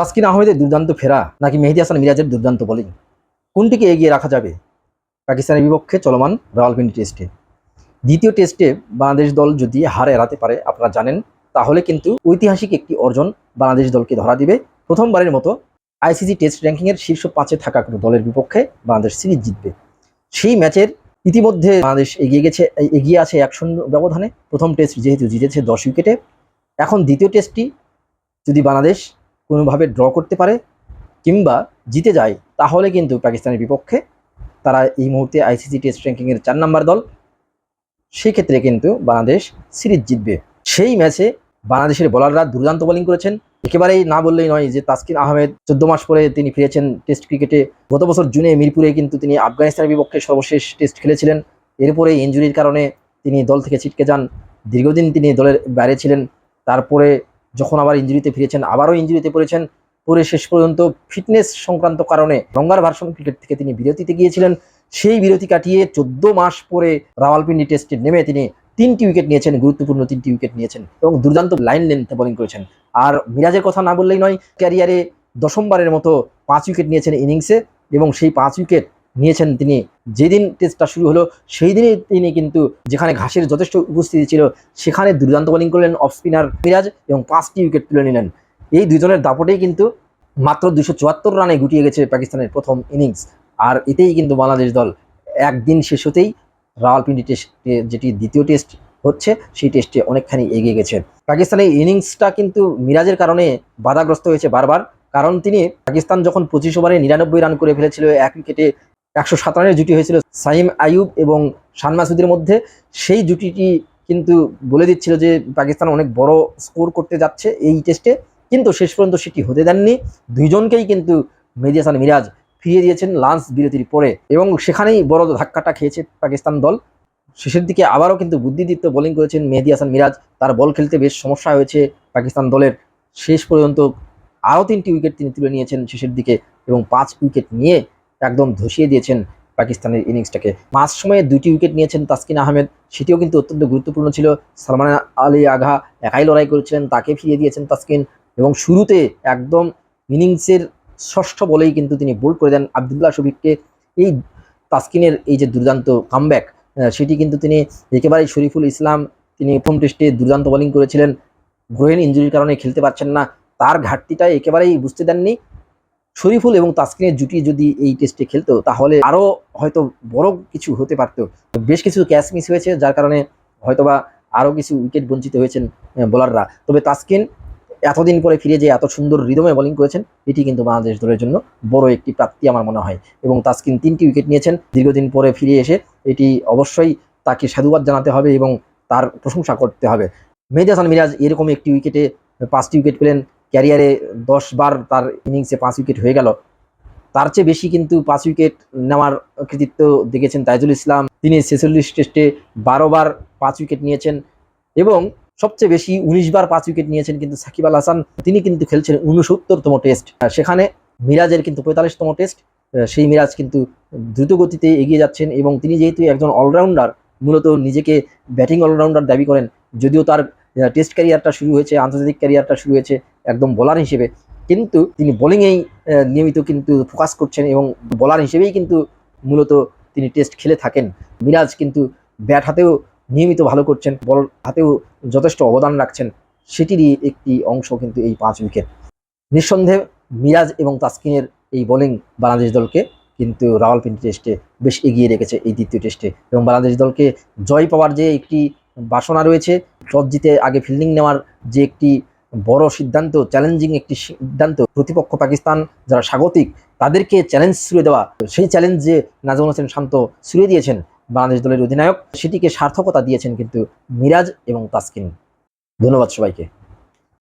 তাসকিন আহমেদের দুর্দান্ত ফেরা নাকি মেহেদি হাসান মিরাজের দুর্দান্ত বোলিং কোনটিকে এগিয়ে রাখা যাবে? পাকিস্তানের বিপক্ষে চলমান রাওয়ালপিন্ডি টেস্টে। দ্বিতীয় টেস্টে বাংলাদেশ দল যদি হার এড়াতে পারে, আপনারা জানেন, তাহলে কিন্তু ঐতিহাসিক একটি অর্জন বাংলাদেশ দলকে ধরা দিবে। প্রথমবারের মতো আইসিসি টেস্ট র্যাঙ্কিংয়ের শীর্ষ পাঁচে থাকা কোনো দলের বিপক্ষে বাংলাদেশ সিরিজ জিতবে। সেই ম্যাচের ইতিমধ্যে বাংলাদেশ এগিয়ে গেছে এগিয়ে আছে এক শূন্য ব্যবধানে। প্রথম টেস্ট যেহেতু জিতেছে দশ উইকেটে। এখন দ্বিতীয় টেস্টটি যদি বাংলাদেশ কোনোভাবে ড্র করতে পারে কিংবা জিতে যায়, তাহলে কিন্তু পাকিস্তানের বিপক্ষে তারা এই মুহূর্তে আইসিসি টেস্ট র্যাঙ্কিংয়ের চার নাম্বার দল। সেই ক্ষেত্রে কিন্তু বাংলাদেশ সিরিজ জিতবে। সেই ম্যাচে বাংলাদেশের বোলাররা দুর্দান্ত বোলিং করেছেন। একেবারেই না বললেই নয় যে তাসকিন আহমেদ চোদ্দ মাস পরে তিনি ফিরেছেন টেস্ট ক্রিকেটে গত বছর জুনে মিরপুরে কিন্তু তিনি আফগানিস্তানের বিপক্ষে সর্বশেষ টেস্ট খেলেছিলেন। এরপরে ইঞ্জুরির কারণে তিনি দল থেকে ছিটকে যান। দীর্ঘদিন তিনি দলের বাইরে ছিলেন। তারপরে যখন আবার ইঞ্জুরিতে ফিরেছেন, আবারও ইঞ্জুরিতে পড়েছেন পরে শেষ পর্যন্ত ফিটনেস সংক্রান্ত কারণে লঙ্গার ভার্সন ক্রিকেট থেকে তিনি বিরতিতে গিয়েছিলেন। সেই বিরতি কাটিয়ে চোদ্দ মাস পরে রাওয়ালপিন্ডি টেস্টে নেমে তিনি তিনটি উইকেট নিয়েছেন, গুরুত্বপূর্ণ তিনটি উইকেট নিয়েছেন এবং দুর্দান্ত লাইন লেন্থে বোলিং করেছেন। আর মিরাজের কথা না বললেই নয় ক্যারিয়ারে দশমবারের মতো পাঁচ উইকেট নিয়েছেন ইনিংসে এবং সেই পাঁচ উইকেট নিয়েছেন তিনি। যেদিন টেস্টটা শুরু হলো সেই দিনই তিনি কিন্তু যেখানে ঘাসের যথেষ্ট উপস্থিতি ছিল, সেখানে দুর্দান্ত বোলিং করলেন অফ স্পিনার মিরাজ এবং পাঁচটি উইকেট তুলে নিলেন। এই দুজনের দাপটেই কিন্তু মাত্র দুশো চুয়াত্তর রানে গুটিয়ে গেছে পাকিস্তানের প্রথম ইনিংস আর এতেই কিন্তু বাংলাদেশ দল একদিন শেষ হতেই রাওয়ালপিন্ডি টেস্টে যেটি দ্বিতীয় টেস্ট হচ্ছে, সেই টেস্টে অনেকখানি এগিয়ে গেছে। পাকিস্তানের ইনিংসটা কিন্তু মিরাজের কারণে বাধাগ্রস্ত হয়েছে বারবার। কারণ তিনি পাকিস্তান যখন পঁচিশ ওভারে নিরানব্বই রান করে ফেলেছিল, এক উইকেটে একশো সাত রানের জুটি হয়েছিল সাইম আইয়ুব এবং শান মাসুদের মধ্যে। সেই জুটিটি কিন্তু বলে দিচ্ছিল যে পাকিস্তান অনেক বড় স্কোর করতে যাচ্ছে এই টেস্টে, কিন্তু শেষ পর্যন্ত সেটি হতে দেননি। দুইজনকেই কিন্তু মেহেদি হাসান মিরাজ ফিরিয়ে দিয়েছেন লাঞ্চ বিরতির পরে এবং সেখানেই বড় ধাক্কাটা খেয়েছে পাকিস্তান দল। শেষের দিকে আবারও কিন্তু বুদ্ধিদীপ্ত বোলিং করেছেন মেহেদি হাসান মিরাজ। তার বল খেলতে বেশ সমস্যা হয়েছে পাকিস্তান দলের। শেষ পর্যন্ত আরও তিনটি উইকেট তিনি তুলে নিয়েছেন শেষের দিকে এবং পাঁচ উইকেট নিয়ে একদম ধসিয়ে দিয়েছেন পাকিস্তানের ইনিংসটাকে। মাঝ সময়ে দুইটি উইকেট নিয়েছেন তাসকিন আহমেদ, সেটিও কিন্তু অত্যন্ত গুরুত্বপূর্ণ ছিল। সালমান আলী আঘা একাই লড়াই করেছিলেন, তাকে ফিরিয়ে দিয়েছেন তাসকিন এবং শুরুতে একদম ইনিংসের ষষ্ঠ বলেই কিন্তু তিনি বোল্ড করে দেন আবদুল্লাহ শফিককে। এই তাসকিনের এই যে দুর্দান্ত কামব্যাক সেটি কিন্তু তিনি একেবারেই শরীফুল ইসলাম, তিনি প্রথম টেস্টে দুর্দান্ত বোলিং করেছিলেন। গ্রহেন ইঞ্জুরির কারণে খেলতে পারছেন না, তার ঘাটতিটা একেবারেই বুঝতে দেননি। শরীফুল এবং তাসকিনের জুটি যদি এই টেস্টে খেলতো, তাহলে আরও হয়তো বড় কিছু হতে পারতো। বেশ কিছু ক্যাচ মিস হয়েছে, যার কারণে হয়তোবা আরও কিছু উইকেট বঞ্চিত হয়েছেন বোলাররা। তবে তাসকিন এতদিন পরে ফিরে যে এত সুন্দর রিদমে বোলিং করেছেন, এটি কিন্তু বাংলাদেশ দলের জন্য বড় একটি প্রাপ্তি আমার মনে হয়। এবং তাসকিন তিনটি উইকেট নিয়েছেন, দীর্ঘদিন পরে ফিরে এসে এটি অবশ্যই তাকে সাধুবাদ জানাতে হবে এবং তার প্রশংসা করতে হবে। মেহেদি হাসান মিরাজ এরকম একটি উইকেটে পাঁচটি উইকেট পেলেন ক্যারিয়ারে দশ বার তার ইনিংসে পাঁচ উইকেট হয়ে গেল। তার চেয়ে বেশি কিন্তু পাঁচ উইকেট নেওয়ার কৃতিত্ব দেখেছেন তাইজুল ইসলাম। তিনি ছেচল্লিশ টেস্টে বারো বার পাঁচ উইকেট নিয়েছেন এবং সবচেয়ে বেশি উনিশ বার পাঁচ উইকেট নিয়েছেন কিন্তু সাকিব আল হাসান। তিনি কিন্তু খেলছেন উনসত্তরতম টেস্ট সেখানে মিরাজের কিন্তু পঁয়তাল্লিশতম টেস্ট সেই মিরাজ কিন্তু দ্রুত গতিতে এগিয়ে যাচ্ছেন এবং তিনি যেহেতু একজন অলরাউন্ডার মূলত নিজেকে ব্যাটিং অলরাউন্ডার দাবি করেন। যদিও তার টেস্ট ক্যারিয়ারটা শুরু হয়েছে, আন্তর্জাতিক ক্যারিয়ারটা শুরু হয়েছে একদম বোলার হিসেবে। কিন্তু তিনি বোলিংয়েই নিয়মিত কিন্তু ফোকাস করছেন এবং বোলার হিসেবেই কিন্তু মূলত তিনি টেস্ট খেলে থাকেন। মিরাজ কিন্তু ব্যাট হাতেও নিয়মিত ভালো করছেন বল হাতেও যথেষ্ট অবদান রাখছেন। সেটিরই একটি অংশ কিন্তু এই পাঁচ উইকেট নিঃসন্দেহে মিরাজ এবং তাসকিনের এই বোলিং বাংলাদেশ দলকে কিন্তু রাওয়ালপিন্ডি টেস্টে বেশ এগিয়ে রেখেছে এই দ্বিতীয় টেস্টে এবং বাংলাদেশ দলকে জয় পাওয়ার যে একটি বাসনা রয়েছে টস জিতে আগে ফিল্ডিং নেওয়ার যে একটি বড় সিদ্ধান্ত চ্যালেঞ্জিং একটি সিদ্ধান্ত। প্রতিপক্ষ পাকিস্তান যারা স্বাগতিক, তাদেরকে চ্যালেঞ্জ ছুড়ে দেওয়া। সেই চ্যালেঞ্জ যে নাজমুল হোসেন শান্ত ছুড়ে দিয়েছেন বাংলাদেশ দলের অধিনায়ক, সেটিকে সার্থকতা দিয়েছেন কিন্তু মিরাজ এবং তাসকিন। ধন্যবাদ সবাইকে।